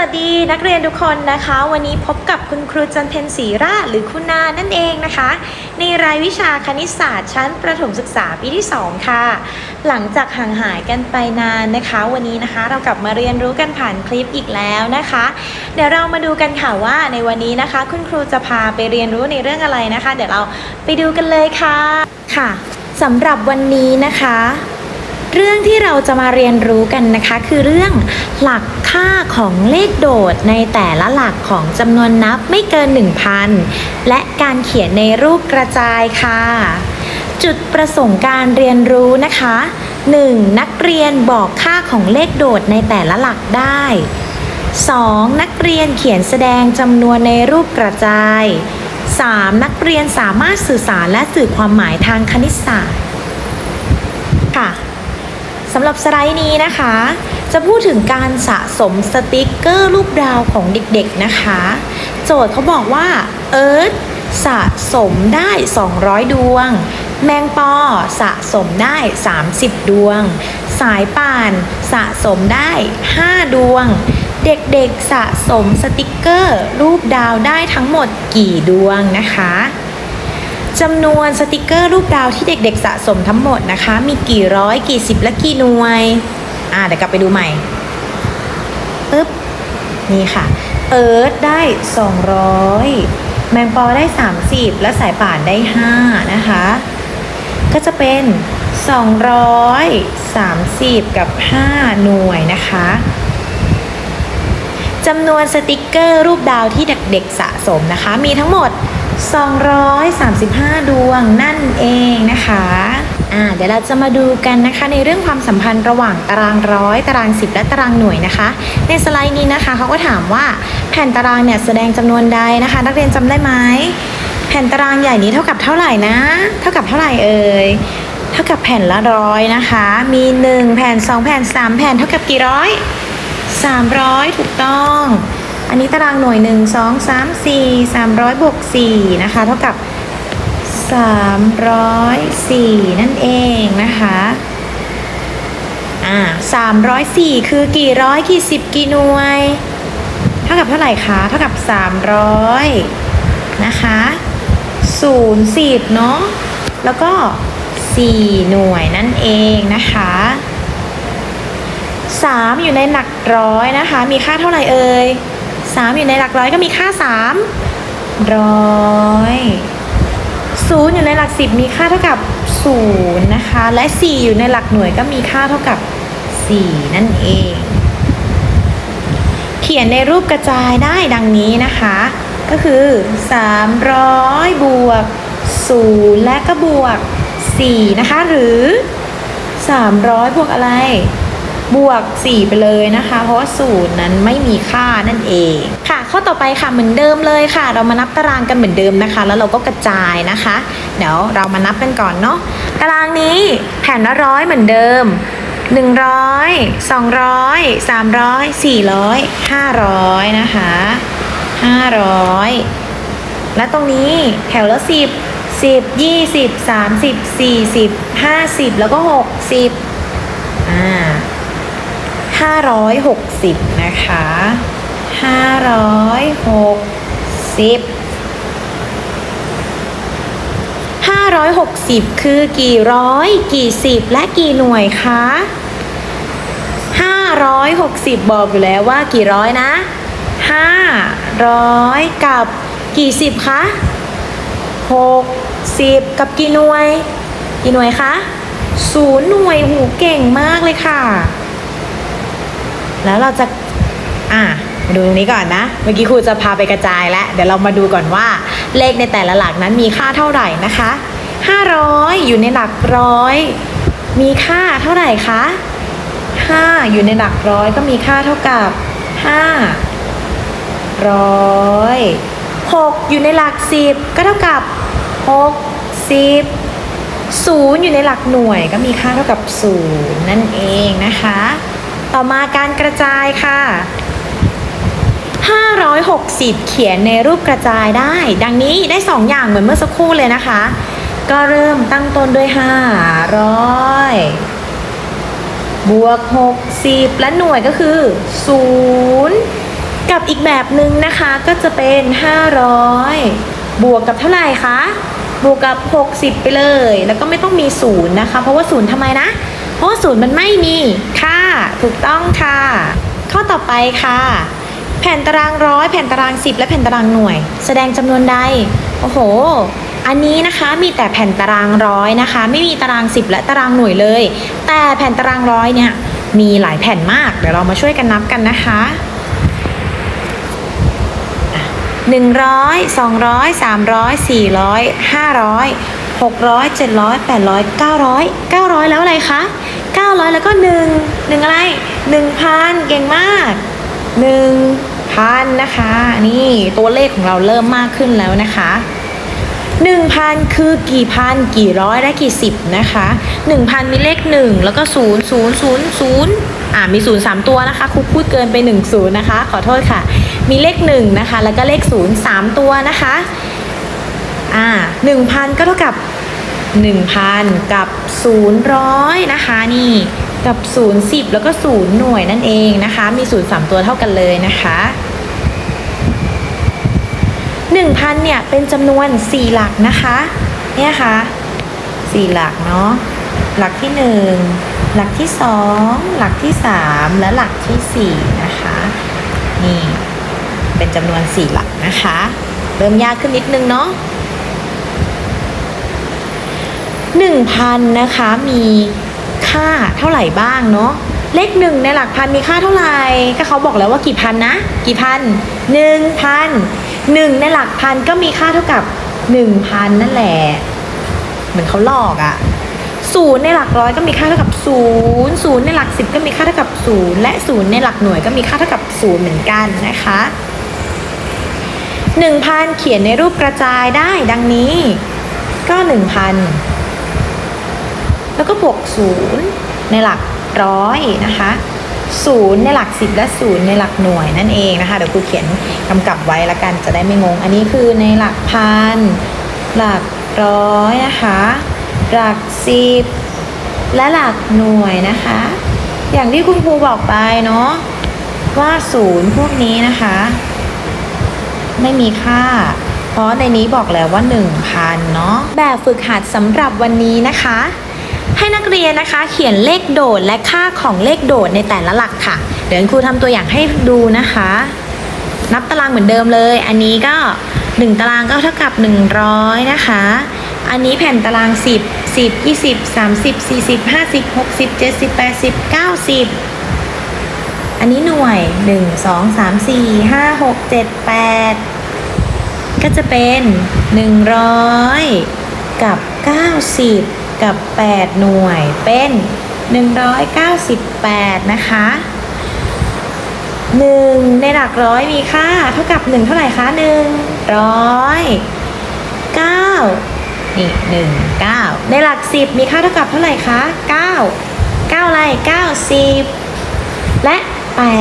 วัสดีนักเรียนทุกคนนะคะ วันนี้พบกับคุณครูจันเพ็ญศรีราชหรือคุณนานั่นเองนะคะ ในรายวิชาคณิตศาสตร์ชั้นประถมศึกษาปีที่ 2 ค่ะ หลังจากห่างหายกันไปนานนะคะ วันนี้นะคะเรากลับมาเรียนรู้กันผ่านคลิปอีกแล้วนะคะ เดี๋ยวเรามาดูกันค่ะว่าในวันนี้นะคะ คุณครูจะพาไปเรียนรู้ในเรื่องอะไรนะคะ เดี๋ยวเราไปดูกันเลยค่ะค่ะสำหรับวันนี้นะคะ เรื่องที่เราจะมาเรียนรู้กันนะคะคือเรื่องหลักค่าของเลขโดดในแต่ละหลักของจำนวนนับไม่เกิน 1,000 และการเขียนในรูปกระจายค่ะ จุดประสงค์การเรียนรู้นะคะ 1. นักเรียนบอกค่าของเลขโดดในแต่ละหลักได้ 2. นักเรียนเขียนแสดงจำนวนในรูปกระจาย 3. นักเรียนสามารถสื่อสารและสื่อความหมายทางคณิตศาสตร์ สำหรับสไลด์นี้นะคะ จะพูดถึงการสะสมสติกเกอร์รูปดาวของเด็กๆนะคะ โจทย์เขาบอกว่า เอิร์ธสะสมได้ 200 ดวง แมงปอสะสมได้ 30 ดวง สายป่านสะสมได้ 5 ดวง เด็กๆสะสมสติกเกอร์ รูปดาวได้ทั้งหมดกี่ดวงนะคะ จำนวนสติกเกอร์รูปดาวที่เด็กๆสะสมทั้งหมดนะคะ มีกี่ร้อยกี่สิบและกี่หน่วย อ่าเดี๋ยวกลับไปดูใหม่ปึ๊บนี่ค่ะ เอิร์ธได้ 200 แมงปอได้ 30 และสายป่านได้ 5 นะคะ ก็จะเป็น 230 กับ 5 หน่วยนะคะ จำนวนสติกเกอร์รูปดาวที่เด็กๆสะสมนะคะ มีทั้งหมด 235 ดวงนั่นเองนะคะอ่าเดี๋ยวเราจะมาดูกันนะคะในเรื่องความสัมพันธ์ระหว่างตารางร้อยตารางสิบและตารางหน่วยนะคะ ในสไลด์นี้นะคะเขาก็ถามว่าแผ่นตารางเนี่ยแสดงจำนวนใดนะคะ นักเรียนจำได้ไหมแผ่นตารางใหญ่นี้เท่ากับเท่าไหร่นะ เท่ากับเท่าไหร่เอ่ยเท่ากับแผ่นละร้อยนะคะ มี 1 แผ่น 2 แผ่น 3 แผ่นเท่ากับกี่ร้อย 300 ถูกต้อง อันนี้ตารางหน่วย 1 2 3 4 300บวก4นะคะ เท่ากับ 304 นั่นเองนะคะอ่า304 คือกี่ร้อยกี่สิบกี่หน่วย เท่ากับเท่าไหร่คะ เท่ากับ 300 นะคะ0 10เนาะแล้วก็ 4 หน่วยนั่นเองนะคะ 3 อยู่ในหลักร้อยนะคะ มีค่าเท่าไหร่เอ่ย3 อยู่ในหลักร้อยก็มีค่า 3 ร้อยศูนย์อยู่ในหลักสิบมีค่าเท่ากับ0นะคะ และ 4 อยู่ในหลักหน่วยก็มีค่าเท่ากับ 4 นั่นเอง เขียนในรูปกระจายได้ดังนี้นะคะ ก็คือ 300 บวก 0 และก็บวก 4 นะคะ หรือ 300 บวกอะไร บวก 4 ไปเลยนะคะ เพราะว่าสูตรนั้นไม่มีค่านั่นเองค่ะ ข้อต่อไปค่ะเหมือนเดิมเลยค่ะ เรามานับตารางกันเหมือนเดิมนะคะ แล้วเราก็กระจายนะคะ เดี๋ยวเรามานับกันก่อนเนาะตารางนี้แผ่นละร้อยเหมือนเดิม100 200 300 400 500 นะคะ 500 และตรงนี้แถวละ 10 10 20 30 40 50 แล้วก็ 60อ่า 560 นะคะ 560 560 คือกี่ร้อย กี่สิบ และกี่หน่วยคะ560 บอกอยู่แล้วว่ากี่ร้อยนะ500 กับกี่สิบคะ60 กับกี่หน่วย กี่หน่วยคะศูนย์หน่วยหูเก่งมากเลยค่ะ แล้วเราจะอะมาดูตรงนี้ก่อนนะ เมื่อกี้ครูจะพาไปกระจายแล้วเดี๋ยวเรามาดูก่อนว่า เลขในแต่ละหลักนั้นมีค่าเท่าไหร่นะคะ 500 อยู่ในหลักร้อย มีค่าเท่าไหร่คะ 5 อยู่ในหลักร้อยก็มีค่าเท่ากับ 5 ร้อย 6 อยู่ในหลัก 10 ก็เท่ากับ6 10 0 อยู่ในหลักหน่วยก็มีค่าเท่ากับ 0 นั่นเองนะคะ ต่อมาการกระจายค่ะ 560 เขียนในรูปกระจายได้ ดังนี้ได้ 2 อย่างเหมือนเมื่อสักครู่เลยนะคะ ก็เริ่มตั้งต้นด้วย 500บวก 60 และหน่วยก็คือ 0 กับอีกแบบหนึ่งนะคะก็จะเป็น 500 บวกกับเท่าไหร่คะ บวกกับ 60 ไปเลย แล้วก็ไม่ต้องมีศูนย์นะคะ เพราะว่าศูนย์ทำไมนะ เพราะว่าศูนย์มันไม่มีค่า ถูกต้องค่ะ ข้อต่อไปค่ะ แผ่นตารางร้อยแผ่นตาราง 10 และแผ่นตารางหน่วย แสดงจำนวนใด โอ้โห อันนี้นะคะมีแต่แผ่นตารางร้อยนะคะ ไม่มีตาราง 10 และตารางหน่วยเลย แต่แผ่นตารางร้อยเนี่ยมีหลายแผ่นมาก เดี๋ยวเรามาช่วยกันนับกันนะคะหนึ่งร้อยสองร้อยสามร้อยสี่ร้อยห้าร้อยหกร้อยเจ็ดร้อยแปดร้อยเก้าร้อยเก้าร้อยแล้วอะไรคะ เก้าร้อยแล้วก็หนึ่งหนึ่งอะไรหนึ่งพันเก่งมากหนึ่งพันนะคะ นี่ตัวเลขของเราเริ่มมากขึ้นแล้วนะคะหนึ่งพันคือกี่พัน กี่ร้อยและกี่สิบนะคะหนึ่งพันมีเลขหนึ่งแล้วก็ศูนย์ศูนย์ศูนย์ศูนย์อ่ามีศูนย์สามตัวนะคะครูพูดเกินไปหนึ่งศูนย์นะคะ ขอโทษค่ะ มีเลขหนึ่งนะคะ แล้วก็เลขศูนย์สามตัวนะคะอ่าหนึ่งพันก็เท่ากับ หนึ่งพันกับศูนย์ร้อยนะคะนี่กับศูนย์สิบแล้วก็ศูนย์หน่วยนั่นเองนะคะ มีศูนย์สามตัวเท่ากันเลยนะคะ1,000เนี่ยเป็นจำนวน 4 หลักนะคะเนี่ยค่ะ4หลักเนาะหลักที่ 1 หลักที่ 2 หลักที่ 3 และหลักที่ 4 นะคะนี่เป็นจำนวน 4 หลักนะคะ เริ่มยากขึ้นนิดนึงเนาะ 1,000นะคะ มีค่าเท่าไหร่บ้างเนาะเลขหนึ่งในหลักพันมีค่าเท่าไหร่ก็เขาบอกแล้วว่ากี่พันนะ กี่พันหนึ่งพันหนึ่งในหลักพันก็มีค่าเท่ากับหนึ่งพันนั่นแหละ เหมือนเขาหลอกอะศูนย์ในหลักร้อยก็มีค่าเท่ากับศูนย์ศูนย์ในหลักสิบก็มีค่าเท่ากับศูนย์และศูนย์ในหลักหน่วยก็มีค่าเท่ากับศูนย์เหมือนกันนะคะหนึ่งพันเขียนในรูปกระจายได้ดังนี้ ก็หนึ่งพัน แล้วก็บวกศูนย์ในหลักร้อยนะคะศูนย์ในหลักสิบและศูนย์ในหลักหน่วยนั่นเองนะคะเดี๋ยวครูเขียนกำกับไว้ละกันจะได้ไม่งง อันนี้คือในหลักพันหลักร้อยนะคะหลักสิบและหลักหน่วยนะคะ อย่างที่คุณครูบอกไปเนาะว่าศูนย์พวกนี้นะคะ ไม่มีค่า เพราะในนี้บอกแล้วว่า 1,000 เนาะแบบฝึกหัดสำหรับวันนี้นะคะ ให้นักเรียนนะคะ เขียนเลขโดดและค่าของเลขโดดในแต่ละหลักค่ะ เดี๋ยวครูทำตัวอย่างให้ดูนะคะ นับตารางเหมือนเดิมเลย อันนี้ก็ 1 ตารางก็เท่ากับ 100 นะคะ อันนี้แผ่นตาราง 10 10 20 30 40 50 60 70 80 90 อันนี้หน่วย 1 2 3 4 5 6 7 8ก็จะเป็น 100 กับ 90 กับ 8 หน่วยเป็น 198 นะคะ1ในหลักร้อยมีค่า เท่ากับ 1 เท่าไหร่คะ1ร้อย9นี่1 9 ในหลัก 10 มีค่าเท่ากับเท่าไหร่คะ9 9อะไร90และ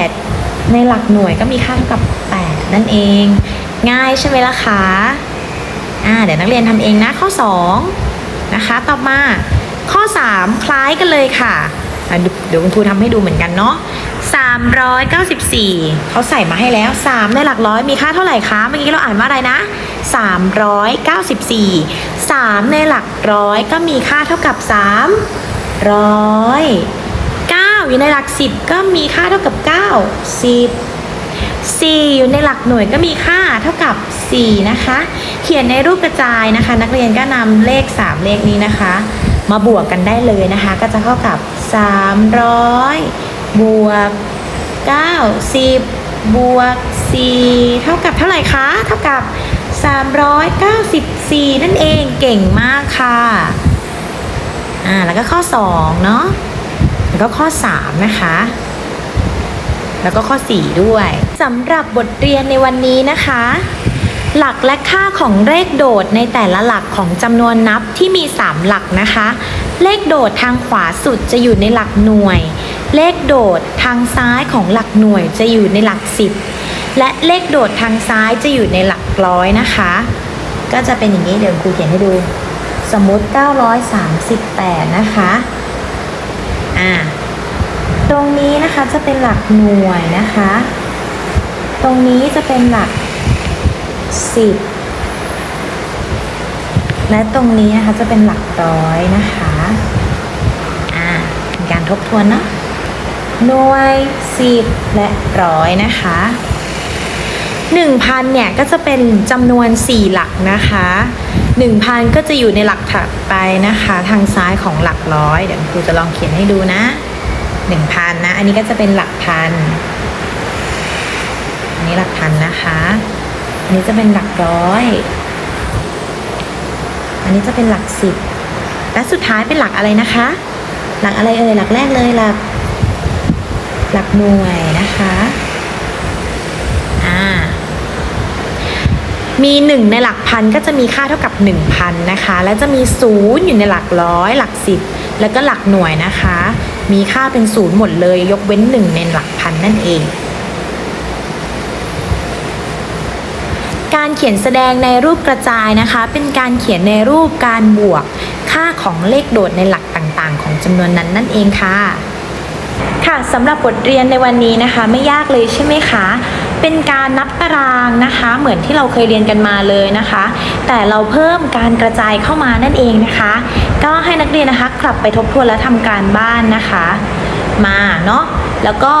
8 ในหลักหน่วยก็มีค่าเท่ากับ 8 นั่นเอง ง่ายใช่ไหมล่ะคะอ่าเดี๋ยวนักเรียนทำเองนะข้อ 2 นะคะ ต่อมาข้อ 3 คล้ายกันเลยค่ะเดี๋ยวเดี๋ยวคุณครูทำให้ดูเหมือนกันเนาะ394 เขาใส่มาให้แล้ว 3 ในหลักร้อยมีค่าเท่าไหร่คะ เมื่อกี้เราอ่านว่าอะไรนะ 394 3 ในหลักร้อยก็มีค่าเท่ากับ3ร้อยเก้าอยู่ในหลักสิบก็มีค่าเท่ากับเก้าสิบสี่อยู่ในหลักหน่วยก็มีค่าเท่ากับสี่นะคะ เขียนในรูปกระจายนะคะ นักเรียนก็นำเลขสามเลขนี้นะคะ มาบวกกันได้เลยนะคะ ก็จะเท่ากับสามร้อยบวกเก้าสิบวกสี่เท่ากับเท่าไหร่คะ เท่ากับสามร้อยเก้าสิบสี่นั่นเองเก่งมากค่ะ อ่า แล้วก็ข้อ 2 เนาะแล้วก็ข้อ 3 นะคะ แล้วก็ข้อ 4 ด้วยสำหรับบทเรียนในวันนี้นะคะ หลักและค่าของเลขโดดในแต่ละหลักของจำนวนนับที่มี 3 หลักนะคะ เลขโดดทางขวาสุดจะอยู่ในหลักหน่วย เลขโดดทางซ้ายของหลักหน่วยจะอยู่ในหลัก 10 และเลขโดดทางซ้ายจะอยู่ในหลักร้อยนะคะ ก็จะเป็นอย่างนี้เดี๋ยวครูเขียนให้ดู สมมติ 938 นะคะ อ่า ตรงนี้นะคะจะเป็นหลักหน่วยนะคะ ตรงนี้จะเป็นหลักสิบและตรงนี้นะคะจะเป็นหลักร้อยนะคะอ่าเป็นการทบทวนเนาะหน่วยสิบและร้อยนะคะหนึ่งพันเนี่ยก็จะเป็นจำนวนสี่หลักนะคะหนึ่งพันก็จะอยู่ในหลักถัดไปนะคะ ทางซ้ายของหลักร้อย เดี๋ยวครูจะลองเขียนให้ดูนะ หนึ่งพันนะ อันนี้ก็จะเป็นหลักพัน อันนี้หลักพันนะคะ อันนี้จะเป็นหลักร้อย อันนี้จะเป็นหลักสิบ และสุดท้ายเป็นหลักอะไรนะคะ หลักอะไรเอ่ย หลักแรกเลยหลัก หลักหน่วยนะคะอ่ามีหนึ่งในหลักพันก็จะมีค่าเท่ากับหนึ่งพันนะคะ และจะมีศูนย์อยู่ในหลักร้อย หลักสิบแล้วก็หลักหน่วยนะคะ มีค่าเป็นศูนย์หมดเลย ยกเว้นหนึ่งในหลักพันนั่นเอง การเขียนแสดงในรูปกระจายนะคะ เป็นการเขียนในรูปการบวก ค่าของเลขโดดในหลักต่างๆ ของจำนวนนั้นนั่นเองค่ะ ค่ะสำหรับบทเรียนในวันนี้นะคะ ไม่ยากเลยใช่ไหมคะ เป็นการนับตารางนะคะ เหมือนที่เราเคยเรียนกันมาเลยนะคะ แต่เราเพิ่มการกระจายเข้ามานั่นเองนะคะ ก็ให้นักเรียนนะคะ กลับไปทบทวนและทำการบ้านนะคะ มาเนาะแล้วก็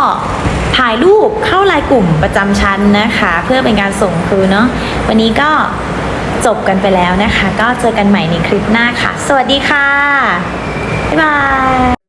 ถ่ายรูปเข้าไลน์กลุ่มประจำชั้นนะคะ เพื่อเป็นการส่งครูเนาะวันนี้ก็จบกันไปแล้วนะคะ ก็เจอกันใหม่ในคลิปหน้าค่ะ สวัสดีค่ะ บ๊ายบาย